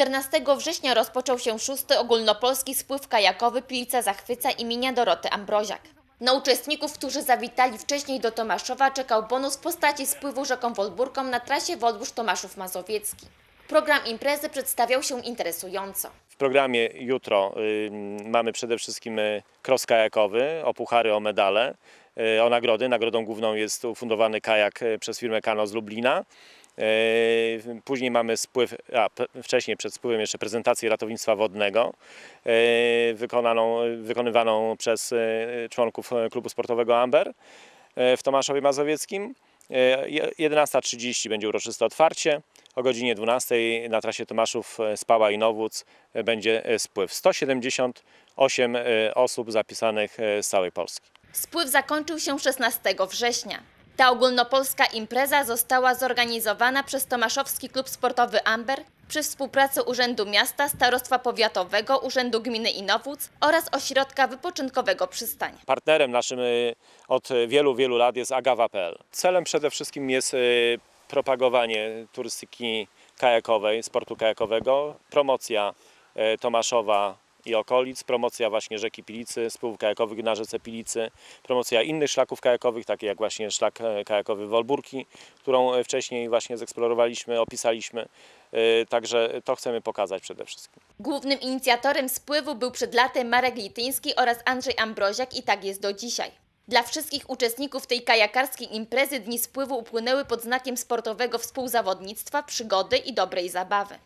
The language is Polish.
14 września rozpoczął się szósty ogólnopolski spływ kajakowy Pilica Zachwyca imienia Doroty Ambroziak. Na uczestników, którzy zawitali wcześniej do Tomaszowa, czekał bonus w postaci spływu rzeką Wolburką na trasie Wodłuż-Tomaszów Mazowiecki. Program imprezy przedstawiał się interesująco. W programie jutro y, mamy przede wszystkim y, cross kajakowy, o puchary, o medale, y, o nagrody. Nagrodą główną jest ufundowany kajak y, przez firmę Kano z Lublina. Y, Później mamy spływ, a wcześniej przed spływem jeszcze prezentację ratownictwa wodnego y, wykonaną, wykonywaną przez y, członków klubu sportowego Amber w Tomaszowie Mazowieckim. Y, je- 11.30 będzie uroczyste otwarcie. O godzinie 12 na trasie Tomaszów e, Spała i Nowódz e, będzie e, spływ. 178 e, osób zapisanych e, z całej Polski. Spływ zakończył się 16 września. Ta ogólnopolska impreza została zorganizowana przez Tomaszowski Klub Sportowy Amber przy współpracy Urzędu Miasta, Starostwa Powiatowego, Urzędu Gminy Inowłódz oraz Ośrodka Wypoczynkowego Przystań. Partnerem naszym e, od wielu, wielu lat jest agawa.pl. Celem przede wszystkim jest e, propagowanie turystyki kajakowej, sportu kajakowego, promocja e, Tomaszowa i okolic, promocja właśnie rzeki Pilicy, spływów kajakowych na rzece Pilicy, promocja innych szlaków kajakowych, takich jak właśnie szlak e, kajakowy Wolburki, którą e, wcześniej właśnie zeksplorowaliśmy, opisaliśmy. E, Także to chcemy pokazać przede wszystkim. Głównym inicjatorem spływu był przed laty Marek Lityński oraz Andrzej Ambroziak i tak jest do dzisiaj. Dla wszystkich uczestników tej kajakarskiej imprezy dni spływu upłynęły pod znakiem sportowego współzawodnictwa, przygody i dobrej zabawy.